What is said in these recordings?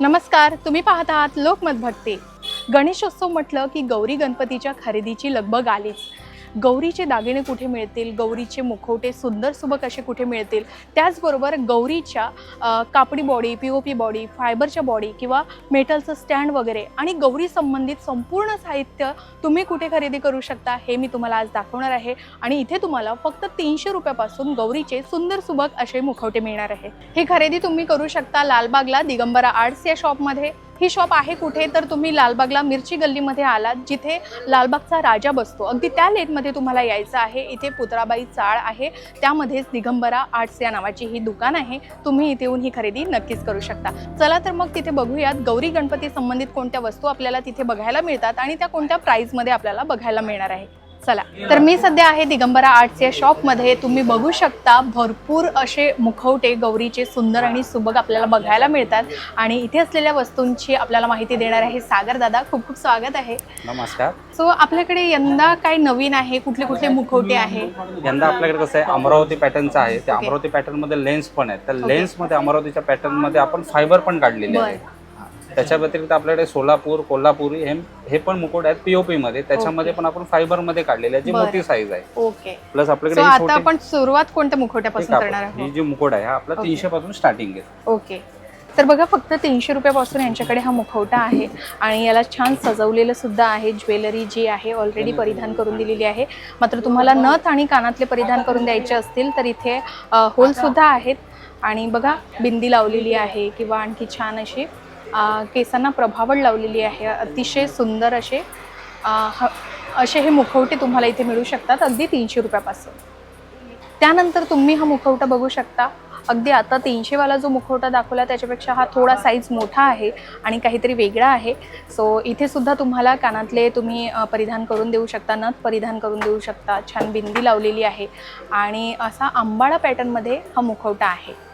नमस्कार तुम्ही पाहत आहात लोकमत भक्ती गणेशोत्सव म्हटलं की गौरी गणपतीच्या खरेदीची लगबग आलीच. गौरीचे दागिने कुठे मिळतील? गौरीचे मुखवटे सुंदर सुबक असे कुठे मिळतील? त्याचबरोबर गौरीच्या कापडी body P O P body फायबरच्या बॉडी किंवा मेटलचं स्टँड वगैरे आणि गौरी संबंधित संपूर्ण साहित्य तुम्ही कुठे खरेदी करू शकता हे मी तुम्हाला आज दाखवणार आहे. आणि इथे तुम्हाला फक्त तीनशे रुपयापासून गौरीचे सुंदर सुबक असे मुखवटे मिळणार आहे. ही खरेदी तुम्ही करू शकता लालबागला दिगंबरा आर्ट्स या शॉपमध्ये ही शॉप आहे कुठे? तर तुम्ही लालबागला मिरची गल्लीमध्ये आलात जिथे लालबागचा राजा बसतो. अगदी त्या लेनमध्ये तुम्हाला यायचं आहे. इथे पुतळाबाई चाळ आहे. त्यामध्येच दिगंबरा आर्ट्स या नावाची ही दुकान आहे. तुम्ही इथे येऊन ही खरेदी नक्कीच करू शकता. चला तर मग तिथे बघूयात गौरी गणपती संबंधित कोणत्या वस्तू आपल्याला तिथे बघायला मिळतात आणि त्या कोणत्या प्राईजमध्ये आपल्याला बघायला मिळणार आहे चला तर मी सध्या आहे दिगंबरा आर्ट्स या शॉपमध्ये. तुम्ही बघू शकता भरपूर असे मुखवटे गौरीचे सुंदर आणि सुबक आपल्याला बघायला मिळतात. आणि इथे असलेल्या वस्तूंची आपल्याला माहिती देणार आहे सागर दादा. खूप खूप स्वागत आहे. नमस्कार. सो आपल्याकडे यंदा काय नवीन आहे? कुठले कुठले मुखवटे आहे? यंदा आपल्याकडे कसं आहे अमरावती पॅटर्नचं आहे. त्या. अमरावती पॅटर्नमध्ये लेन्स पण आहेत त्या Okay. लेन्समध्ये अमरावतीच्या पॅटर्नमध्ये आपण फायबर पण काढलेले आहे. त्याच्या व्यतिरिक्त आपल्याकडे सोलापूर कोल्हापुरी हे हे पण मुकुट आहेत पीओपी मध्ये त्याच्यामध्ये. पण आपण फायबरमध्ये काढलेले आहे जी. मोठी साईज आहे ओके प्लस आपल्याकडे ही आता छोटी- आपण सुरुवात कोणत्या मुखवट्यापासून. करणार ही आहोत जी मुकुट आहे हा आपला. तीनशे पासून स्टार्टिंग आहे ओके तर बघा फक्त तीनशे रुपयापासून यांच्याकडे हा मुखवटा आहे आणि याला छान सजवलेलं सुद्धा आहे ज्वेलरी जी आहे ऑलरेडी परिधान करून दिलेली आहे मात्र तुम्हाला नथ आणि कानातले परिधान करून द्यायचे असतील तर इथे होल सुद्धा आहेत आणि बघा बिंदी लावलेली आहे किंवा आणखी छान अशी केसांना प्रभावळ लावलेली आहे. अतिशय सुंदर असे ह- असे हे मुखवटे तुम्हाला इथे मिळू शकतात अगदी तीनशे रुपयापासून. त्यानंतर तुम्ही हा मुखवटा बघू शकता. अगदी आता तीनशेवाला जो मुखवटा दाखवला त्याच्यापेक्षा हा थोडा साईज मोठा आहे आणि काहीतरी वेगळा आहे. सो इथे सुद्धा तुम्हाला कानातले तुम्ही परिधान करून देऊ शकता नथ परिधान करून देऊ शकता. छान बिंदी लावलेली आहे. आणि असा आंबाडा पॅटर्नमध्ये हा मुखवटा आहे.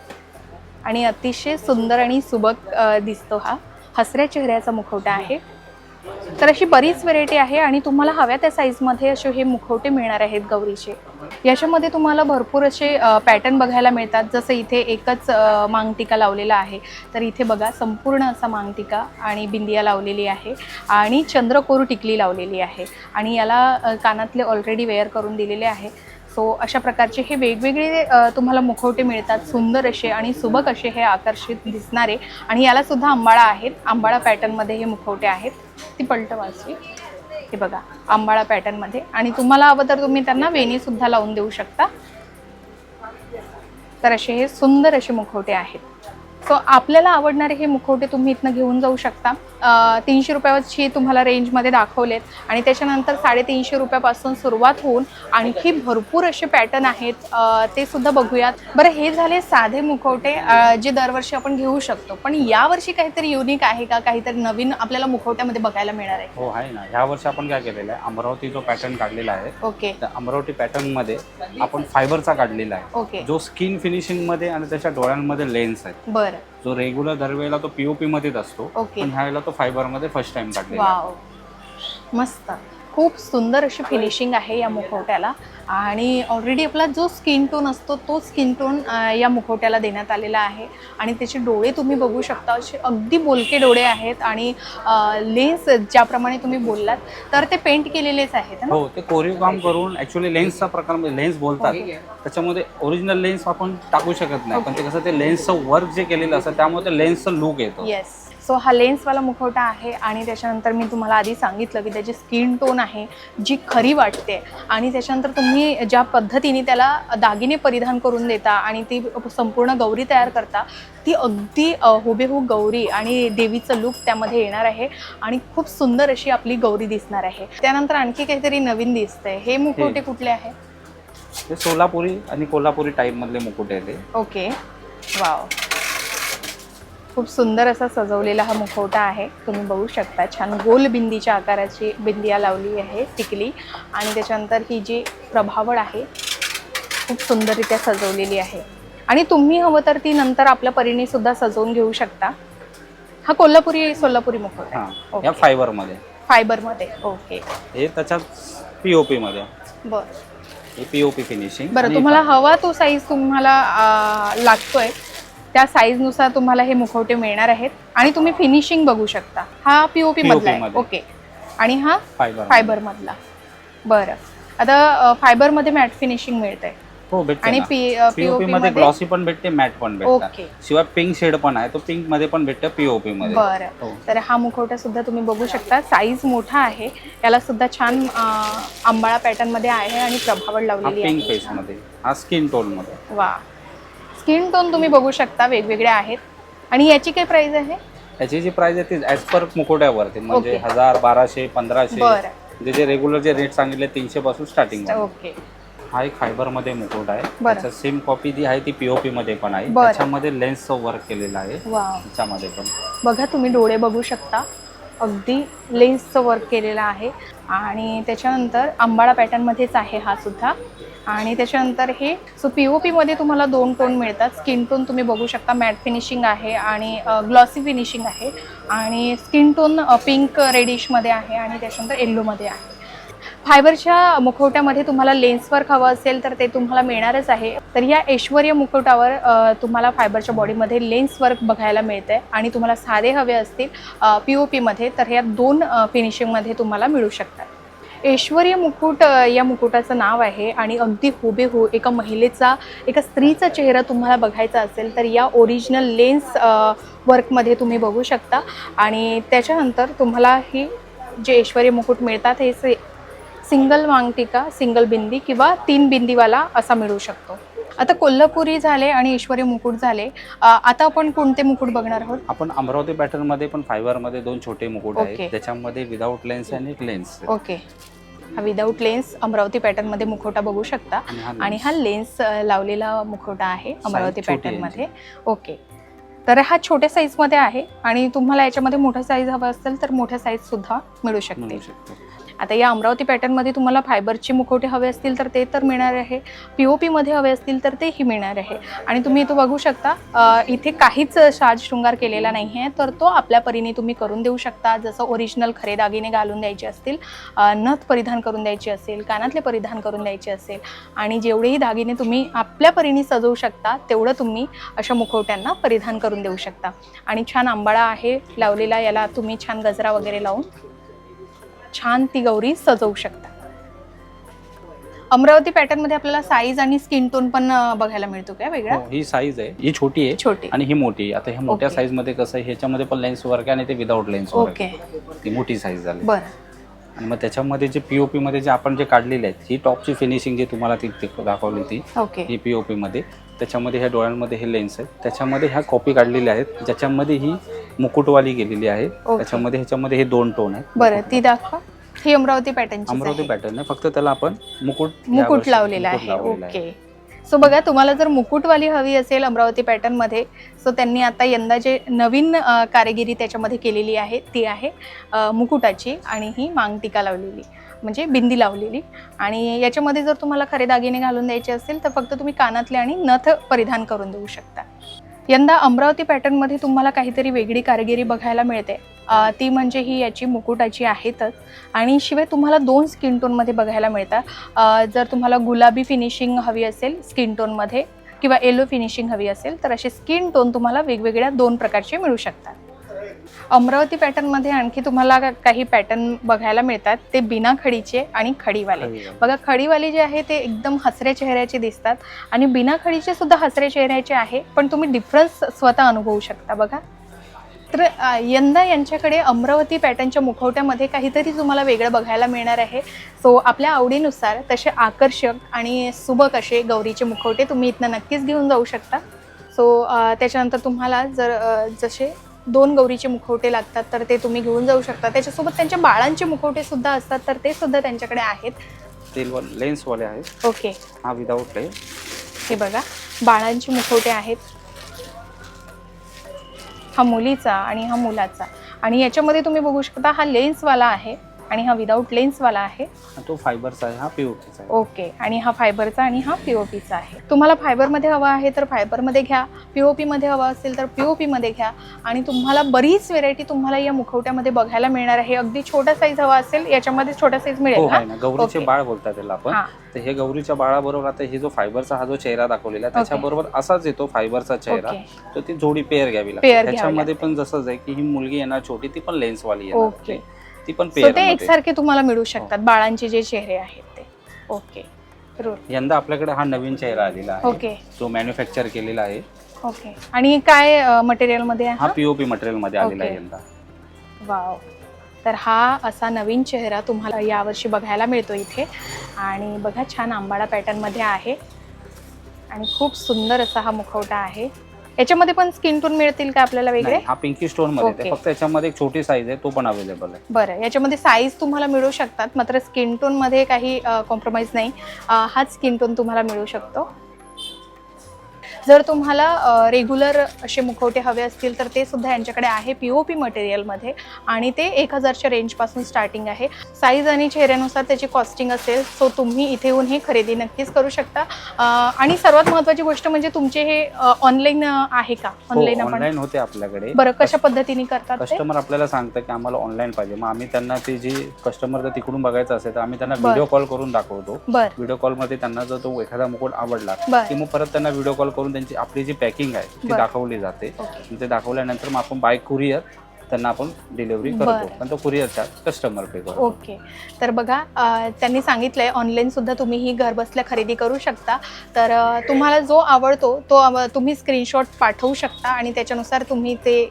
आणि अतिशय सुंदर आणि सुबक दिसतो हा. हसऱ्या चेहऱ्याचा मुखवटा आहे. तर अशी बरीच व्हरायटी आहे आणि तुम्हाला हव्या त्या साईजमध्ये असे हे मुखवटे मिळणार आहेत गौरीचे. याच्यामध्ये तुम्हाला भरपूर असे पॅटर्न बघायला मिळतात. जसं इथे एकच मांगटिका लावलेला आहे. तर इथे बघा संपूर्ण असा मांगटिका आणि बिंदिया लावलेली आहे आणि चंद्रकोर टिकली लावलेली आहे. आणि याला कानातले ऑलरेडी वेअर करून दिलेले आहे. सो अशा प्रकारचे हे वेगवेगळे तुम्हाला मुखवटे मिळतात सुंदर असे आणि सुबक असे हे आकर्षित दिसणारे. आणि याला सुद्धा आंबाळा आहेत. आंबाळा पॅटर्नमध्ये हे मुखवटे आहेत. ती पलट वाचली हे बघा आंबाळा पॅटर्नमध्ये आणि तुम्हाला हवं तर तुम्ही त्यांना वेणीसुद्धा लावून देऊ शकता. तर असे हे सुंदर असे मुखवटे आहेत. सो आपल्याला आवडणारे हे मुखवटे तुम्ही इथनं घेऊन जाऊ शकता. तीनशे रुपयाची तुम्हाला रेंजमध्ये दाखवलेत. आणि त्याच्यानंतर साडेतीनशे रुपयापासून सुरुवात होऊन आणखी भरपूर असे पॅटर्न आहेत. ते सुद्धा बघूयात. बरं हे झाले साधे मुखवटे जे दरवर्षी आपण घेऊ शकतो. पण यावर्षी काहीतरी युनिक आहे का? काहीतरी नवीन आपल्याला मुखवट्यामध्ये बघायला मिळणार आहे? हो आहे ना. ह्या वर्षी आपण काय केलेलं आहे? अमरावती जो पॅटर्न काढलेला आहे ओके. त्या अमरावती पॅटर्नमध्ये आपण फायबरचा काढलेला आहे. ओके. जो स्किन फिनिशिंगमध्ये आणि त्याच्या डोळ्यांमध्ये लेन्स आहे बरं. जो रेग्युलर दरवेळेला तो पीओपी मध्येच असतो. ओके पण वेळेला तो फायबरमध्ये फर्स्ट टाइम काढलेला. वाव मस्त. खूप सुंदर अशी फिनिशिंग आहे या मुखवट्याला. आणि ऑलरेडी आपला जो स्किन टोन असतो तो स्किन टोन या मुखवट्याला देण्यात आलेला आहे. आणि त्याचे डोळे तुम्ही बघू शकता असे अगदी बोलके डोळे आहेत आणि लेन्स ज्याप्रमाणे तुम्ही बोललात तर ते पेंट केलेलेच आहेत ना? हो ते कोरीव काम करून ऍक्च्युली लेन्सचा प्रकार लेन्स बोलतात. त्याच्यामध्ये ओरिजिनल लेन्स आपण टाकू शकत नाही. पण ते कसं ते लेन्सचं वर्क जे केलेलं असतं त्यामुळे ते लेन्सचं लुक येतो. येस सो हा लेन्सवाला मुखवटा आहे आणि त्याच्यानंतर मी तुम्हाला आधी सांगितलं की त्याची स्किन टोन आहे जी खरी वाटते. आणि त्याच्यानंतर तुम्ही ज्या पद्धतीने त्याला दागिने परिधान करून देता आणि ती संपूर्ण गौरी तयार करता ती अगदी हुबेहूब गौरी आणि देवीचं लुक त्यामध्ये येणार आहे आणि खूप सुंदर अशी आपली गौरी दिसणार आहे. त्यानंतर आणखी काहीतरी नवीन दिसतंय. हे मुखवटे. कुठले आहे? ते सोलापुरी आणि कोल्हापुरी टाईप मधले मुकुट ते ओके वाव खूप सुंदर असा सजवलेला हा मुखवटा आहे. तुम्ही बघू शकता छान गोल बिंदीच्या आकाराची बिंदिया लावली आहे टिकली. आणि त्याच्यानंतर ही जी प्रभावळ आहे खूप सुंदररित्या सजवलेली आहे. आणि तुम्ही हवं तर ती नंतर आपल्या परीने सुद्धा सजवून घेऊ शकता. हा कोल्हापुरी सोलापुरी मुखवटा हा ओके. या फायबरमध्ये फायबरमध्ये ओके. हे त्याच्यात पीओपी मध्ये बरं. हे पीओपी फिनिशिंग. बरं तुम्हाला हवा तो साईज तुम्हाला लागतोय. त्या साईजनुसार तुम्हाला हे मुखवटे मिळणार आहेत. आणि तुम्ही फिनिशिंग बघू शकता. हा पीओपी मधला आहे. ओके आणि हा फायबर मधला. बरं. आता फायबरमध्ये मॅट फिनिशिंग मिळतंय. हो भेटते आणि पीओपी मध्ये ग्लॉसी पण भेटते मॅट पण भेटतात. ओके शिवाय पिंक शेड पण आहे तो पिंकमध्ये पण भेटतं पीओपी मध्ये. बरं. हो. तर हा मुखवटा सुद्धा तुम्ही बघू शकता. साईज मोठा आहे. याला सुद्धा छान आंबाळा पॅटर्नमध्ये आहे आणि प्रभावळ हा लावलेली पिंक आहे. फेस मध्ये. हा स्किन टोनमध्ये. वा. स्किन टोन तुम्ही बघू शकता वेगवेगळे आहेत. आणि याची काय प्राइस आहे? त्याची जी प्राइस आहे ती ऍज पर मुकोट्यावरती म्हणजे. हजार बाराशे पंधराशे. बरं. म्हणजे जे रेग्युलर जे रेट सांगितले तीनशे पासून स्टार्टिंग ओके. हा एक फायबरमध्ये मुकुट आहे. बरं. त्याच्या सेम कॉपी जी आहे ती पीओपी मध्ये पण आहे. बरं. त्याच्यामध्ये लेन्सचं वर्क केलेलं आहे. वा त्याच्यामध्ये पण. बघा तुम्ही डोळे बघू शकता. अगदी लेन्सचं वर्क केलेलं आहे. आणि त्याच्यानंतर आंबाळा पॅटर्नमध्येच आहे हा सुद्धा. आणि त्याच्यानंतर हे सो पी ओ पीमध्ये तुम्हाला दोन टोन मिळतात. स्किन टोन तुम्ही बघू शकता मॅट फिनिशिंग आहे आणि ग्लॉसी फिनिशिंग आहे. आणि स्किन टोन पिंक रेडिशमध्ये आहे आणि त्याच्यानंतर येल्लोमध्ये आहे. फायबरच्या मुखवट्यामध्ये तुम्हाला लेन्स वर्क हवं असेल तर ते तुम्हाला मिळणारच आहे. तर या ऐश्वर्य मुखवटावर तुम्हाला फायबरच्या बॉडीमध्ये लेन्स वर्क बघायला आहे आणि तुम्हाला साधे हवे असतील पी ओ पीमध्ये तर या दोन फिनिशिंगमध्ये तुम्हाला मिळू शकतात. ऐश्वर्य मुकुट या मुकुटाचं नाव आहे आणि अगदी हुबेहू एका महिलेचा एका स्त्रीचा चेहरा तुम्हाला बघायचा असेल तर या ओरिजिनल लेन्स वर्कमध्ये तुम्ही बघू शकता. आणि त्याच्यानंतर तुम्हाला ही जे ऐश्वर्य मुकुट मिळतात हे से सिंगल मांगटिका सिंगल बिंदी किंवा तीन बिंदीवाला असा मिळू शकतो. आता कोल्हापुरी झाले आणि ऐश्वर्य मुकुट झाले. आता आपण कोणते मुकुट बघणार आहोत? आपण अमरावती पॅटर्नमध्ये पण फायबरमध्ये दोन छोटे मुकुट ओके. आहेत त्याच्यामध्ये विदाऊट लेन्स आणि एक लेन्स ओके. हा विदाऊट लेन्स अमरावती पॅटर्नमध्ये मुखवटा बघू शकता. आणि हा लेन्स लावलेला मुखवटा आहे अमरावती छोटी आहे. पॅटर्नमध्ये ओके. तर हा छोट्या साईजमध्ये आहे आणि तुम्हाला याच्यामध्ये मोठा साईज हवा असेल तर मोठ्या साईज सुद्धा मिळू शकतो. आता या अमरावती पॅटर्नमध्ये तुम्हाला फायबरचे मुखवटे हवे असतील तर ते तर मिळणार आहे. पी ओ पीमध्ये हवे असतील तर तेही मिळणार आहे. आणि तुम्ही इथं बघू शकता इथे काहीच शाज शृंगार केलेला नाही आहे तर तो आपल्या परीने तुम्ही करून देऊ शकता. जसं ओरिजिनल खरे दागिने घालून द्यायचे असतील नथ परिधान करून द्यायची असेल कानातले परिधान करून द्यायचे असेल आणि जेवढेही दागिने तुम्ही आपल्या परीने सजवू शकता तेवढं तुम्ही अशा मुखवट्यांना परिधान करून देऊ शकता. आणि छान आंबाळा आहे लावलेला याला तुम्ही छान गजरा वगैरे लावून छान ती गौरी सजवू शकता अमरावती पॅटर्नमध्ये आपल्याला साईज आणि स्किन टोन पण बघायला मिळतो काय वेगळा? हो, ही साईज आहे. ही छोटी आहे छोटी. आणि ही मोठी आहे. आता ह्या मोठ्या. साईजमध्ये कसं आहे ह्याच्यामध्ये पण लेन्स वर्क आहे आणि ते विदाऊट लेन्स वर्क ओके. ती मोठी साईज झाली. बरं. आणि मग त्याच्यामध्ये जे पीओपी मध्ये जे आपण जे काढलेले आहेत ही टॉपची फिनिशिंग जी तुम्हाला ती ती दाखवली ती ओके. ही पीओपी मध्ये. त्याच्यामध्ये ह्या डोळ्यांमध्ये हे लेन्स आहेत. त्याच्यामध्ये ह्या कॉपी काढलेल्या आहेत. ज्याच्यामध्ये ही मुकुटवाली गेलेली आहे. त्याच्यामध्ये ह्याच्यामध्ये हे दोन टोन आहेत. बरं ती दाखवा. ही अमरावती पॅटर्नची अमरावती पॅटर्न आहे. फक्त त्याला आपण मुकुट मुकुट लावलेला आहे. ओके. सो बघा तुम्हाला जर मुकुटवाली हवी असेल अमरावती पॅटर्नमध्ये सो त्यांनी आता यंदा जे नवीन कारागिरी त्याच्यामध्ये केलेली आहे ती आहे मुकुटाची आणि ही मांगटिका लावलेली म्हणजे बिंदी लावलेली. आणि याच्यामध्ये जर तुम्हाला खरे दागिने घालून द्यायचे असेल तर फक्त तुम्ही कानातले आणि नथ परिधान करून देऊ शकता. यंदा अमरावती पॅटर्नमध्ये तुम्हाला काहीतरी वेगळी कारागिरी बघायला मिळते. ती म्हणजे ही याची मुकुटाची आहेतच. आणि शिवाय तुम्हाला दोन स्किन टोनमध्ये बघायला मिळतात. जर तुम्हाला गुलाबी फिनिशिंग हवी असेल स्किन टोनमध्ये किंवा येलो फिनिशिंग हवी असेल तर असे स्किन टोन तुम्हाला वेगवेगळ्या दोन प्रकारचे मिळू शकतात. अमरावती पॅटर्नमध्ये आणखी तुम्हाला काही पॅटर्न बघायला मिळतात. ते बिना खडीचे आणि खडीवाले. बघा खडीवाले जे आहे ते एकदम हसऱ्या चेहऱ्याचे दिसतात आणि बिना खडीचे सुद्धा हसऱ्या चेहऱ्याचे आहे पण तुम्ही डिफरन्स स्वतः अनुभवू शकता बघा. तर यंदा यांच्याकडे अमरावती पॅटर्नच्या मुखवट्यामध्ये काहीतरी तुम्हाला वेगळं बघायला मिळणार आहे. सो आपल्या आवडीनुसार तसे आकर्षक आणि सुबक असे गौरीचे मुखवटे तुम्ही इथनं नक्कीच घेऊन जाऊ शकता. सो त्याच्यानंतर तुम्हाला जर जसे दोन गौरीचे मुखवटे लागतात तर ते तुम्ही घेऊन जाऊ शकता. त्याच्यासोबत त्यांच्या बाळांचे मुखवटे सुद्धा असतात तर ते सुद्धा त्यांच्याकडे आहेत. लेन्सवाले आहेत. ओके. हा विदाऊट लेन्स हे बघा बाळांचे मुखवटे आहेत. हा मुलीचा आणि हा मुलाचा. आणि याच्यामध्ये तुम्ही बघू शकता हा लेन्सवाला आहे. आणि हा विदाऊट लेन्सवाला आहे. तो फायबरचा आहे हा पीओपीचा आहे. ओके आणि हा फायबरचा आणि हा पीओपीचा आहे. तुम्हाला फायबरमध्ये हवा आहे तर फायबरमध्ये घ्या. पी मध्ये हवा असेल तर पी मध्ये घ्या. आणि तुम्हाला बरीच व्हेरायटी तुम्हाला या मुखवट्यामध्ये बघायला मिळणार आहे. अगदी छोटा साईज हवा असेल याच्यामध्ये छोटा साईज हो मिळेल आहे ना. ना गौरीचे ओके. बाळ बोलतात त्याला आपण. हा. तर हे गौरीच्या बाळाबरोबर आता हे जो फायबरचा हा जो चेहरा दाखवलेला आहे त्याच्याबरोबर असाच येतो फायबरचा चेहरा. ओके तर ती जोडी पेअर घ्यावी Pair लागते घ्यावी त्याच्यामध्ये पण जसंच आहे की ही मुलगी येणार छोटी ती पण लेन्स वाली येणार ओके. ती पण पेअर ते एकसारखे तुम्हाला मिळू शकतात. बाळांचे जे चेहरे आहेत ते. ओके रूल यंदा आपल्याकडे हा नवीन चेहरा आलेला आहे. ओके जो मॅन्युफॅक्चर केलेला आहे. ओके आणि काय मटेरियलमध्ये हा पीओपी मटेरियलमध्ये आलेला आहे. यंदा. वाव तर हा असा नवीन चेहरा तुम्हाला यावर्षी बघायला मिळतो इथे. आणि बघा छान आंबाडा पॅटर्नमध्ये आहे. आणि खूप सुंदर असा हा मुखवटा आहे. याच्यामध्ये पण स्किन टोन मिळतील का आपल्याला वेगळे हा पिंकी स्टोनमध्ये. येते. फक्त याच्यामध्ये एक छोटी साईज आहे तो पण अवेलेबल आहे बरं याच्यामध्ये साईज तुम्हाला मिळू शकतात मात्र स्किन टोनमध्ये काही कॉम्प्रोमाइज नाही अ, हाच स्किन टोन तुम्हाला मिळू शकतो जर तुम्हाला रेग्युलर असे मुखवटे हवे असतील तर ते सुद्धा यांच्याकडे आहे पी ओ पी मटेरियलमध्ये आणि ते एक हजारच्या रेंजपासून स्टार्टिंग आहे. साईज आणि चेहऱ्यानुसार त्याची कॉस्टिंग असेल सो तुम्ही इथे येऊन ही खरेदी नक्कीच करू शकता. आणि सर्वात महत्त्वाची गोष्ट म्हणजे तुमचे हे ऑनलाईन आहे का? ऑनलाईन आपण ऑनलाईन हो, होते आपल्याकडे. बरं कशा पद्धतीने करतात कस्टमर आपल्याला सांगतं की आम्हाला ऑनलाईन पाहिजे. मग आम्ही त्यांना ते जी कस्टमर जर तिकडून बघायचं असेल तर आम्ही त्यांना. व्हिडिओ कॉल करून दाखवतो. व्हिडिओ कॉलमध्ये त्यांना जर तो एखादा मुकुट आवडला की मग परत त्यांना व्हिडिओ कॉल करून त्यांची आपली जी पॅकिंग आहे ती बरं. दाखवली जाते. ओके. ते दाखवल्यानंतर मग आपण बाय कुरिअर त्यांना आपण डिलिव्हरी बरं. करतो. पण तो कुरिअर चार्ज कस्टमर पे करतो. ओके. तर बघा अ, त्यांनी सांगितलंय ऑनलाईन सुद्धा तुम्ही ही घर बसल्या खरेदी करू शकता. तर अ, तुम्हाला जो आवडतो तो आव- तुम्ही स्क्रीनशॉट पाठवू शकता आणि त्याच्यानुसार तुम्ही ते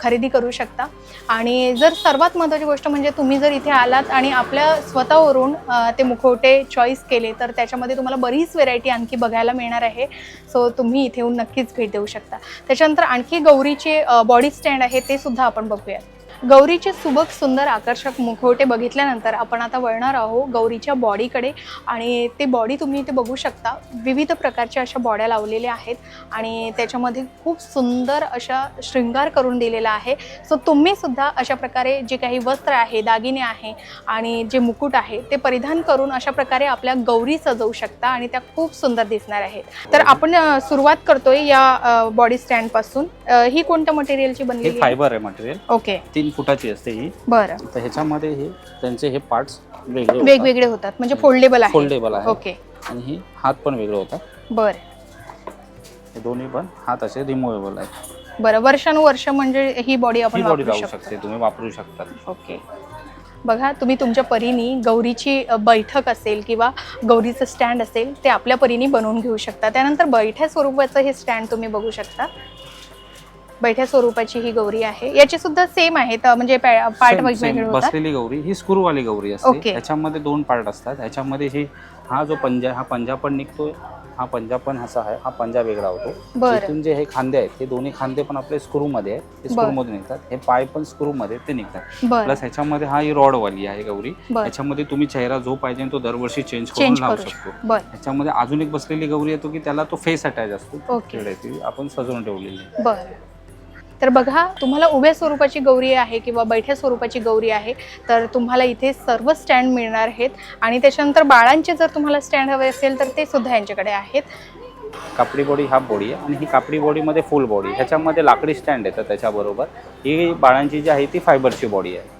खरेदी करू शकता. आणि जर सर्वात महत्त्वाची गोष्ट म्हणजे तुम्ही जर इथे आलात आणि आपल्या स्वतःवरून ते मुखवटे चॉईस केले तर त्याच्यामध्ये तुम्हाला बरीच व्हेरायटी आणखी बघायला मिळणार आहे. सो तुम्ही इथे येऊन नक्कीच भेट देऊ शकता. त्याच्यानंतर आणखी गौरीचे बॉडी स्टँड आहे ते सुद्धा आपण बघूयात. गौरीचे सुबक सुंदर आकर्षक मुखवटे बघितल्यानंतर आपण आता वळणार आहोत गौरीच्या बॉडीकडे. आणि ते बॉडी तुम्ही इथे बघू शकता. विविध प्रकारच्या अशा बॉड्या लावलेल्या आहेत. आणि त्याच्यामध्ये खूप सुंदर अशा शृंगार करून दिलेला आहे. सो तुम्ही सुद्धा अशा प्रकारे जे काही वस्त्र आहे दागिने आहे आणि जे मुकुट आहे ते परिधान करून अशा प्रकारे आपल्या गौरी सजवू शकता आणि त्या खूप सुंदर दिसणार आहेत. तर आपण सुरुवात करतोय या बॉडी स्टँडपासून ही कोणत्या मटेरियलची बनलेली फायबर आहे? मटेरियल ओके तीन फुटाची असते ही. बरं. तर ह्याच्यामध्ये हे त्यांचे हे पार्ट्स वेगळे. वेगवेगळे होतात म्हणजे फोल्डेबल आहे फोल्डेबल आहे ओके आणि ही हात पण वेगळे होतात. बरं. हे दोन्ही पण हात असे रिमूवेबल आहेत. बरं वर्षानुवर्ष म्हणजे ही बॉडी आपण ही बॉडी वापरू राहू शकतो. शकते तुम्ही वापरू शकता. ओके बघा तुम्ही तुमच्या परीने गौरीची अ, बैठक असेल किंवा गौरीचं स्टँड असेल ते आपल्या परीने बनवून घेऊ शकता. त्यानंतर बैठ्या स्वरूपाचं हे स्टँड तुम्ही बघू शकता. बैठ्या स्वरूपाची ही गौरी आहे. याचे सुद्धा सेम आहेत अ, म्हणजे पार्ट वेगवेगळे बसलेली गौरी ही स्क्रूवाली गौरी. असते. ह्याच्यामध्ये दोन पार्ट असतात. ह्याच्यामध्ये ही हा जो पंजा हा पंजा पण निघतोय हा पंजा पण असा आहे हा पंजा वेगळा होतो. इथून जे हे खांदे आहेत हे दोन्ही खांदे पण आपले स्क्रू मध्ये आहेत. स्क्रू मध्ये निघतात. हे पाय पण स्क्रू मध्ये ते निघतात. प्लस ह्याच्यामध्ये हा ही रॉड वाली आहे गौरी. ह्याच्यामध्ये तुम्ही चेहरा जो पाहिजे तो दरवर्षी चेंज करून लावू शकतो. ह्याच्यामध्ये अजून एक बसलेली गौरी येतो की त्याला तो फेस अटॅच असतो. आपण सजवून ठेवलेली आहे. तर बघा तुम्हाला उभ्या स्वरूपाची गौरी आहे किंवा बैठ्या स्वरूपाची गौरी आहे तर तुम्हाला इथे सर्व स्टँड मिळणार आहेत. आणि त्याच्यानंतर बाळांचे जर तुम्हाला स्टँड हवे असेल तर ते सुद्धा यांच्याकडे आहेत. कापडी बॉडी हाफ बॉडी आहे आणि ही कापडी बॉडीमध्ये फुल बॉडी ह्याच्यामध्ये लाकडी स्टँड येतं त्याच्याबरोबर. ही बाळांची जी आहे ती फायबरची बॉडी आहे.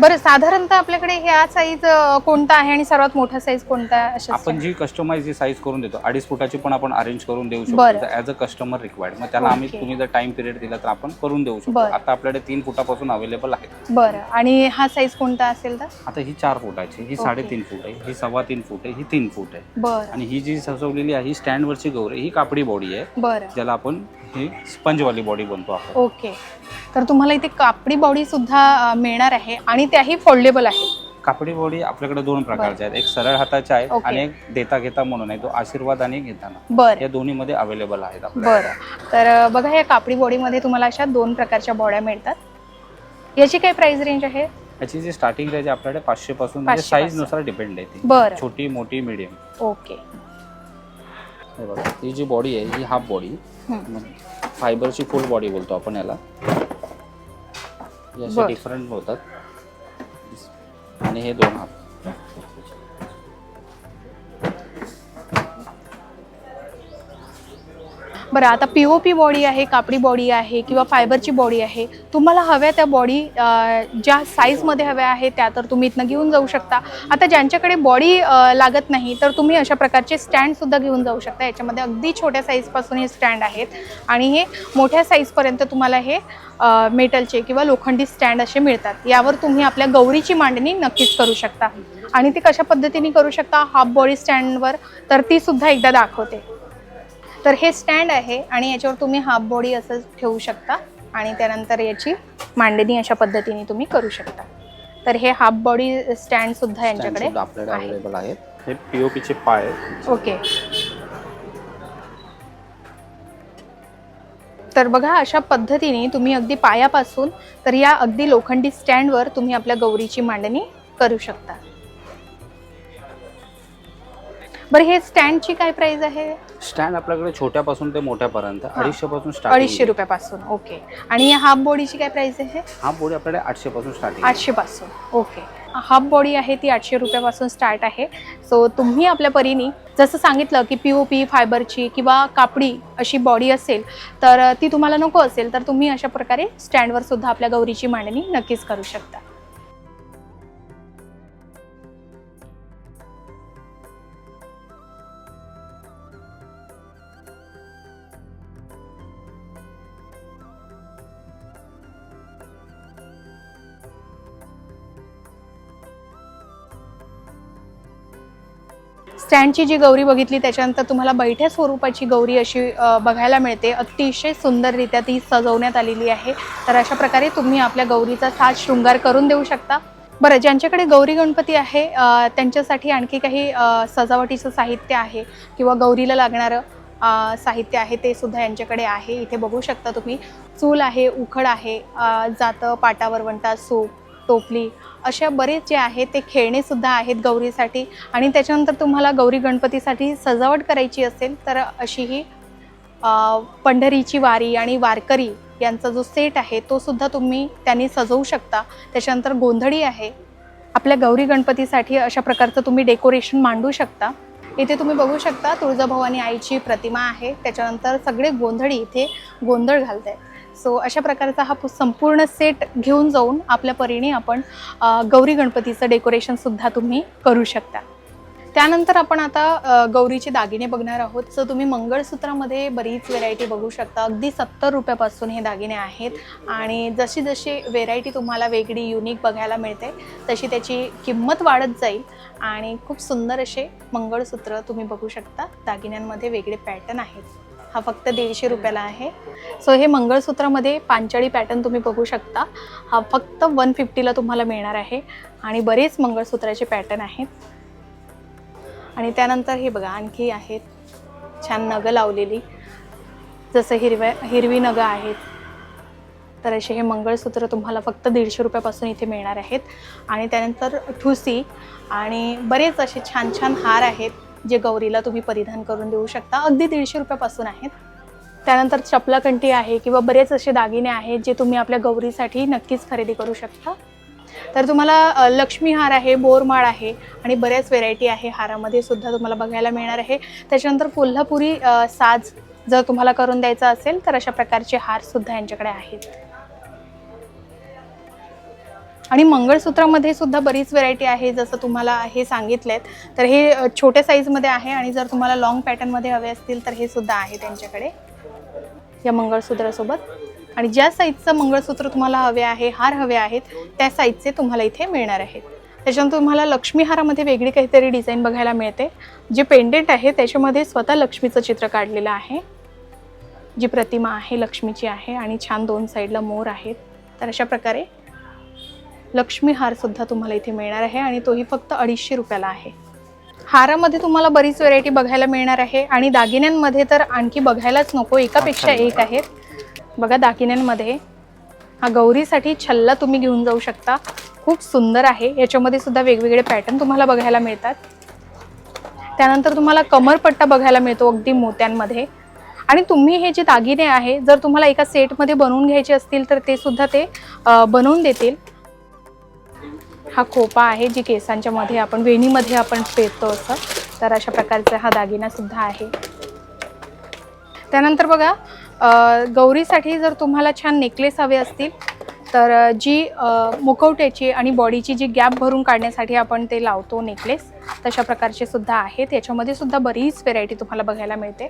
बरं साधारणतः आपल्याकडे ह्या साईज कोणता आहे आणि सर्वात मोठा साईज कोणता आहे? आपण जी कस्टमाइज जी साईज करून देतो अडीच फुटाची पण आपण अरेंज करून देऊ. शकतो. ॲज अ कस्टमर रिक्वायर्ड मग त्याला आम्ही. तुम्ही जर टाइम पिरियड दिला तर आपण करून देऊ शकतो. आता आपल्याकडे तीन फुटापासून अवेलेबल आहे. बरं. आणि हा साईज कोणता असेल तर? आता ही चार फुटाची ही. साडेतीन फूट आहे. ही सव्वा तीन फूट आहे. ही तीन फूट आहे. बरं. आणि ही जी सजवलेली आहे ही स्टँडवरची गौरी ही कापडी बॉडी आहे. बरं. ज्याला आपण ही स्पंजवाली बॉडी बनतो आपण. ओके तर तुम्हाला इथे कापडी बॉडी सुद्धा मिळणार आहे आणि त्याही फोल्डेबल आहे. कापडी बॉडी आपल्याकडे दोन प्रकारच्या आहेत. एक सरळ हाताच्या आहेत. आणि एक देता घेता म्हणून आहे. तो आशीर्वाद आणि घेताना. बरं. या दोन्ही मध्ये अवेलेबल आहेत आपल्या बरं. तर अ, बघा या कापडी बॉडीमध्ये तुम्हाला अशा दोन प्रकारच्या बॉड्या मिळतात. याची काय प्राइस रेंज आहे? याची जी स्टार्टिंग रेंज आपल्याकडे पाचशे पासून म्हणजे 500 साईजपासून. नुसार डिपेंड आहे ती. बरं. छोटी मोठी मिडियम ओके. हे बघा ही जी बॉडी आहे ही हाफ बॉडी हं. फायबरची फुल बॉडी बोलतो आपण याला. असे. डिफरंट होतात आणि हे दोन हाफ बरं आता पी ओ पी बॉडी आहे कापडी बॉडी आहे किंवा फायबरची बॉडी आहे तुम्हाला हव्या त्या बॉडी ज्या साईजमध्ये हव्या आहे त्या तर तुम्ही इथनं घेऊन जाऊ शकता. आता ज्यांच्याकडे बॉडी लागत नाही तर तुम्ही अशा प्रकारचे स्टँडसुद्धा घेऊन जाऊ शकता. याच्यामध्ये अगदी छोट्या साईजपासून हे स्टँड आहेत आणि हे मोठ्या साईजपर्यंत तुम्हाला हे मेटलचे किंवा लोखंडी स्टँड असे मिळतात. यावर तुम्ही आपल्या गौरीची मांडणी नक्कीच करू शकता. आणि ती कशा पद्धतीने करू शकता? हाफ बॉडी स्टँडवर तर ती सुद्धा एकदा दाखवते. तर हे स्टँड आहे आणि याच्यावर तुम्ही हाफ बॉडी असं ठेवू शकता आणि त्यानंतर याची मांडणी अशा पद्धतीने तुम्ही करू शकता तर हे हाफ बॉडी स्टँड सुद्धा यांच्याकडे आपल्याकडे आहे. अवेलेबल आहेत हे पीओपीचे पाय आहेत. ओके तर बघा अशा पद्धतीने तुम्ही अगदी पायापासून तर या अगदी लोखंडी स्टँडवर तुम्ही आपल्या गौरीची मांडणी करू शकता बरं हे स्टँडची काय प्राइस आहे? स्टँड आपल्याकडे छोट्यापासून ते मोठ्यापर्यंत अडीचशे पासून स्टार्ट अडीचशे रुपयापासून ओके. आणि हाफ बॉडीची काय प्राइस आहे? हा बोर्ड आपल्याकडे आठशे पासून स्टार्टिंग आठशे पासून ओके. हाफ बॉडी आहे ती आठशे रुपयापासून स्टार्ट आहे. सो तुम्ही आपल्या परीने जसं सांगितलं की पी ओ पी फायबरची किंवा कापडी अशी बॉडी असेल तर ती तुम्हाला नको असेल तर तुम्ही अशा प्रकारे स्टँडवर सुद्धा आपल्या गौरीची मांडणी नक्कीच करू शकता. स्टँडची जी गौरी बघितली त्याच्यानंतर तुम्हाला बैठ्या स्वरूपाची गौरी अशी बघायला मिळते. अतिशय सुंदररित्या ती सजवण्यात आलेली आहे. तर अशा प्रकारे तुम्ही आपल्या गौरीचा साज शृंगार करून देऊ शकता. बरं ज्यांच्याकडे गौरी गणपती आहे त्यांच्यासाठी आणखी काही सजावटीचं साहित्य आहे किंवा गौरीला लागणारं साहित्य आहे ते सुद्धा यांच्याकडे आहे. इथे बघू शकता तुम्ही. चूल आहे उखड आहे जातं पाटावरवंटा सूप टोपली अशा बरेच जे आहेत ते खेळणेसुद्धा आहेत गौरीसाठी. आणि त्याच्यानंतर तुम्हाला गौरी गणपतीसाठी सजावट करायची असेल तर अशी ही पंढरीची वारी आणि वारकरी यांचा जो सेट आहे तो सुद्धा तुम्ही त्यांनी सजवू शकता. त्याच्यानंतर गोंधळी आहे. आपल्या गौरी गणपतीसाठी अशा प्रकारचं तुम्ही डेकोरेशन मांडू शकता. इथे तुम्ही बघू शकता तुळजाभवानी आईची प्रतिमा आहे. त्याच्यानंतर सगळे गोंधळी इथे गोंधळ घालत आहेत सो अशा प्रकारचा हा पु- संपूर्ण सेट घेऊन जाऊन आपल्या परीने आपण गौरी गणपतीचं डेकोरेशनसुद्धा तुम्ही करू शकता. त्यानंतर आपण आता गौरीचे दागिने बघणार आहोत. सो तुम्ही मंगळसूत्रामध्ये बरीच व्हेरायटी बघू शकता. अगदी सत्तर रुपयापासून हे दागिने आहेत. आणि जशी जशी व्हेरायटी तुम्हाला वेगळी युनिक बघायला मिळते तशी त्याची किंमत वाढत जाईल. आणि खूप सुंदर असे मंगळसूत्र तुम्ही बघू शकता. दागिन्यांमध्ये वेगळे पॅटर्न आहेत. हा फक्त दीडशे रुपयाला आहे. सो हे मंगळसूत्रामध्ये पांचाळी पॅटर्न तुम्ही बघू शकता. हा फक्त वन फिफ्टीला तुम्हाला मिळणार आहे आणि बरेच मंगळसूत्राचे पॅटर्न आहेत. आणि त्यानंतर हे बघा आणखी आहेत. छान नगं लावलेली. जसं हिरव्या हिरवी नगं आहेत. तर असे हे मंगळसूत्र तुम्हाला फक्त दीडशे रुपयापासून इथे मिळणार आहेत. आणि त्यानंतर ठुसी आणि बरेच असे छान छान हार आहेत. जे गौरीला तुम्ही परिधान करून देऊ शकता. अगदी दीडशे रुपयापासून आहेत. त्यानंतर चपलाकंठी आहे किंवा बरेच असे दागिने आहेत जे तुम्ही आपल्या गौरीसाठी नक्कीच खरेदी करू शकता. तर तुम्हाला लक्ष्मी हार आहे बोरमाळ आहे आणि बऱ्याच व्हेरायटी आहे. हारामध्ये सुद्धा तुम्हाला बघायला मिळणार आहे. त्याच्यानंतर कोल्हापुरी साज जर तुम्हाला करून द्यायचा असेल तर अशा प्रकारचे हार सुद्धा यांच्याकडे आहेत. आणि मंगळसूत्रामध्ये सुद्धा बरीच व्हेरायटी आहे जसं तुम्हाला हे सांगितलेत. तर हे छोट्या साईजमध्ये आहे आणि जर तुम्हाला लॉंग पॅटर्नमध्ये हवे असतील तर हे सुद्धा आहे त्यांच्याकडे. या मंगळसूत्रासोबत. आणि ज्या साईजचं मंगळसूत्र तुम्हाला हवे आहे हार हवे आहेत त्या साईजचे तुम्हाला इथे मिळणार आहेत. त्याच्यानंतर तुम्हाला लक्ष्मी हारामध्ये वेगळी काहीतरी डिझाईन बघायला मिळते. जे पेंडेंट आहे त्याच्यामध्ये स्वतः लक्ष्मीचं चित्र काढलेलं आहे. जी प्रतिमा आहे लक्ष्मीची आहे आणि छान दोन साईडला मोर आहेत. तर अशा प्रकारे लक्ष्मी हार सुद्धा तुम्हाला इथे मिळणार आहे आणि तोही फक्त अडीचशे रुपयाला आहे. हारामध्ये तुम्हाला बरीच व्हेरायटी बघायला मिळणार आहे आणि दागिन्यांमध्ये तर आणखी बघायलाच नको एकापेक्षा एक आहेत. बघा दागिन्यांमध्ये. हा गौरीसाठी छल्ला तुम्ही घेऊन जाऊ शकता. खूप सुंदर आहे. याच्यामध्ये सुद्धा वेगवेगळे पॅटर्न तुम्हाला बघायला मिळतात. त्यानंतर तुम्हाला कमरपट्टा बघायला मिळतो अगदी मोत्यांमध्ये. आणि तुम्ही हे जे दागिने आहे जर तुम्हाला एका सेटमध्ये बनवून घ्यायचे असतील तर ते सुद्धा ते बनवून देतील. हा खोपा आहे जी केसांच्या मध्ये आपण वेणीमध्ये आपण पेरतो असं. तर अशा प्रकारचा हा दागिना सुद्धा आहे. त्यानंतर बघा गौरीसाठी जर तुम्हाला छान नेकलेस हवे असतील तर जी मुखवट्याची आणि बॉडीची जी गॅप भरून काढण्यासाठी आपण ते लावतो नेकलेस. तशा प्रकारचे सुद्धा आहेत. याच्यामध्ये सुद्धा बरीच व्हेरायटी तुम्हाला बघायला मिळते.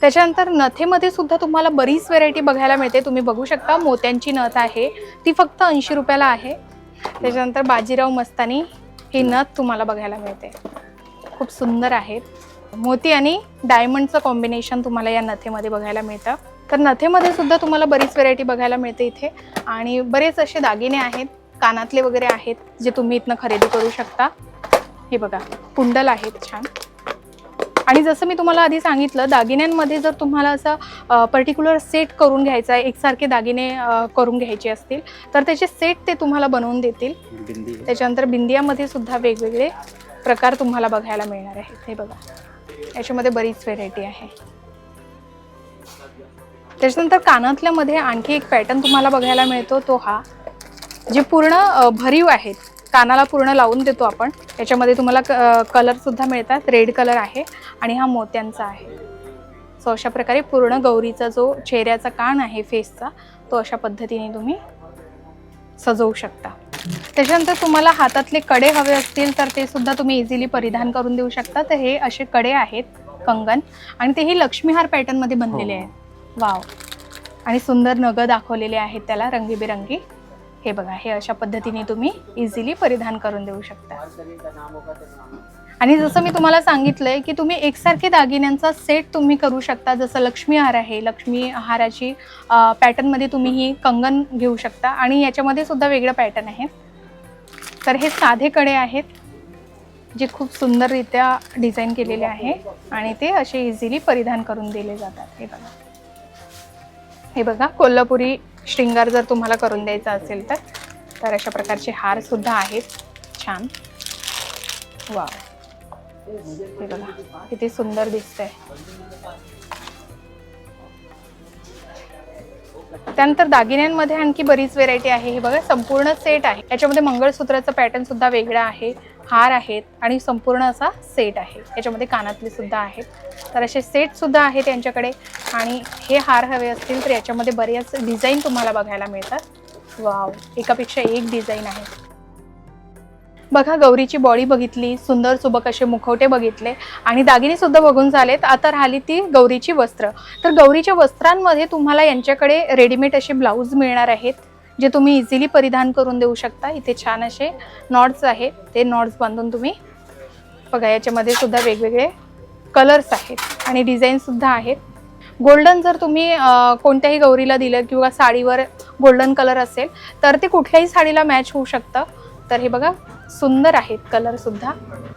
त्याच्यानंतर नथेमध्ये सुद्धा तुम्हाला बरीच व्हेरायटी बघायला मिळते. तुम्ही बघू शकता मोत्यांची नथ आहे. ती फक्त ऐंशी रुपयाला आहे. त्याच्यानंतर बाजीराव मस्तानी ही नथ तुम्हाला बघायला मिळते. खूप सुंदर आहेत. मोती आणि डायमंडचं कॉम्बिनेशन तुम्हाला या नथेमध्ये बघायला मिळतं. तर नथेमध्ये सुद्धा तुम्हाला बरीच व्हेरायटी बघायला मिळते इथे. आणि बरेच असे दागिने आहेत. कानातले वगैरे आहेत जे तुम्ही इथनं खरेदी करू शकता. हे बघा कुंडल आहेत छान. आणि जसं मी तुम्हाला आधी सांगितलं दागिन्यांमध्ये जर तुम्हाला असं पर्टिक्युलर सेट करून घ्यायचा आहे एकसारखे दागिने करून घ्यायचे असतील तर त्याचे सेट ते तुम्हाला बनवून देतील. त्याच्यानंतर बिंदियामध्ये सुद्धा वेगवेगळे प्रकार तुम्हाला बघायला मिळणार आहेत. हे बघा. याच्यामध्ये बरीच व्हेरायटी आहे. त्याच्यानंतर कानातल्यामध्ये आणखी एक पॅटर्न तुम्हाला बघायला मिळतो तो हा. जे पूर्ण भरीव आहेत कानाला पूर्ण लावून देतो आपण. याच्यामध्ये तुम्हाला कलर सुद्धा मिळतात. रेड कलर आहे आणि हा मोत्यांचा आहे. सो अशा प्रकारे पूर्ण गौरीचा जो चेहऱ्याचा कान आहे फेसचा तो अशा पद्धतीने तुम्ही सजवू शकता. त्याच्यानंतर तुम्हाला हातातले कडे हवे असतील तर ते सुद्धा तुम्ही इझिली परिधान करून देऊ शकता. तर हे असे कडे आहेत कंगन. आणि तेही लक्ष्मीहार पॅटर्नमध्ये बनलेले हो. आहेत. वाव आणि सुंदर नगं दाखवलेले आहेत त्याला रंगीबेरंगी. हे बघा हे अशा पद्धतीने तुम्ही इझिली परिधान करून देऊ शकता. आणि जसं मी तुम्हाला सांगितलंय की तुम्ही एकसारखे दागिन्यांचा सेट तुम्ही करू शकता. जसं लक्ष्मी हार आहे लक्ष्मी हाराची पॅटर्नमध्ये तुम्ही ही कंगन घेऊ शकता. आणि याच्यामध्ये सुद्धा वेगळं पॅटर्न आहे. तर हे साधे कडे आहेत जे खूप सुंदररित्या डिझाईन केलेले आहे. आणि ते असे इझिली परिधान करून दिले जातात. हे बघा. हे बघा कोल्हापुरी श्रृंगार जर तुम्हाला करून द्यायचा असेल तर तर अशा प्रकारचे हार सुद्धा आहेत. छान. वा हे बघा किती सुंदर दिसतंय. त्यानंतर दागिन्यांमध्ये आणखी बरीच व्हेरायटी आहे. हे बघा संपूर्ण सेट आहे. याच्यामध्ये मंगळसूत्राचं पॅटर्न सुद्धा वेगळं आहे. हार आहेत आणि संपूर्ण असा सेट आहे. याच्यामध्ये कानातले सुद्धा आहेत. तर असे सेट सुद्धा आहेत यांच्याकडे आणि हे हार हवे असतील तर याच्यामध्ये बऱ्याच डिझाईन तुम्हाला बघायला मिळतात. वाव एकापेक्षा एक डिझाईन आहे. बघा गौरीची बॉडी बघितली सुंदर सुबक असे मुखवटे बघितले आणि दागिने सुद्धा बघून झालेत. आता राहिली ती गौरीची वस्त्र. तर गौरीच्या वस्त्रांमध्ये तुम्हाला यांच्याकडे रेडीमेड असे ब्लाऊज मिळणार आहेत. जे तुम्ही इझिली परिधान करून देऊ शकता. इथे छान असे नॉट्स आहेत. ते नॉट्स बांधून तुम्ही बघा याच्यामध्ये सुद्धा वेगवेगळे कलर्स आहेत आणि डिझाईनसुद्धा आहेत. गोल्डन जर तुम्ही कोणत्याही गौरीला दिलं किंवा साडीवर गोल्डन कलर असेल तर ते कुठल्याही साडीला मॅच होऊ शकतं. तर हे बघा सुंदर आहेत कलरसुद्धा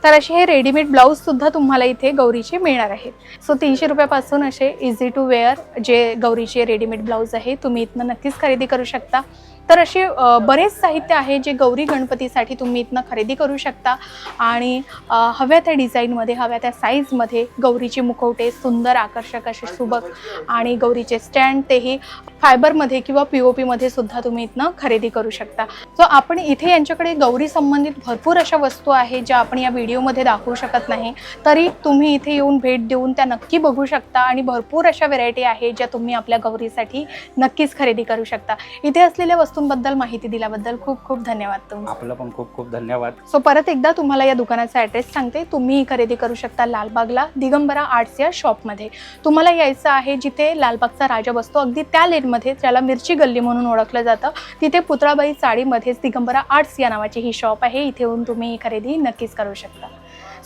तर असे हे रेडीमेड ब्लाऊजसुद्धा तुम्हाला इथे गौरीचे मिळणार आहेत. सो तीनशे रुपयापासून असे इझी टू वेअर जे गौरीचे रेडीमेड ब्लाऊज आहे तुम्ही इथनं नक्कीच खरेदी करू शकता. तर असे बरेच साहित्य आहे जे गौरी गणपतीसाठी तुम्ही इथनं खरेदी करू शकता. आणि हव्या त्या डिझाईनमध्ये हव्या त्या साईजमध्ये गौरीचे मुखवटे सुंदर आकर्षक असे सुबक आणि गौरीचे स्टँड तेही फायबरमध्ये किंवा पी ओ पीमध्ये सुद्धा तुम्ही इथनं खरेदी करू शकता. सो आपण इथे यांच्याकडे गौरी संबंधित भरपूर अशा वस्तू आहेत ज्या आपण या व्हिडिओमध्ये दाखवू शकत नाही. तरी तुम्ही इथे येऊन भेट देऊन त्या नक्की बघू शकता आणि भरपूर अशा व्हेरायटी आहेत ज्या तुम्ही आपल्या गौरीसाठी नक्कीच खरेदी करू शकता. इथे असलेल्या वस्तू वस्तूंबद्दल माहिती दिल्याबद्दल खूप खूप धन्यवाद आपलं पण खूप खूप धन्यवाद. सो परत एकदा तुम्हाला या दुकानाचा ॲड्रेस सांगते. तुम्ही खरेदी करू शकता लालबागला दिगंबरा आर्ट्स या शॉपमध्ये तुम्हाला यायचं आहे जिथे लालबागचा राजा बसतो. अगदी त्या लेनमध्ये ज्याला मिरची गल्ली म्हणून ओळखलं जातं. तिथे पुतळाबाई चाळीमध्येच दिगंबरा आर्ट्स या नावाची ही शॉप आहे. इथे येऊन तुम्ही ही खरेदी नक्कीच करू शकता.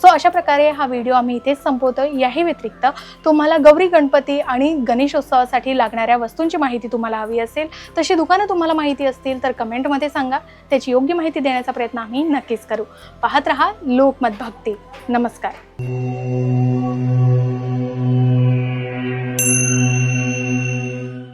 सो अशा प्रकारे हा व्हिडिओ आम्ही इथेच संपवतो. याही व्यतिरिक्त तुम्हाला गौरी गणपती आणि गणेशोत्सवासाठी लागणाऱ्या वस्तूंची माहिती तुम्हाला हवी असेल तशी दुकानं तुम्हाला माहिती असतील तर कमेंटमध्ये सांगा. त्याची योग्य माहिती देण्याचा प्रयत्न आम्ही नक्कीच करू. पाहत रहा लोकमत भक्ती. नमस्कार.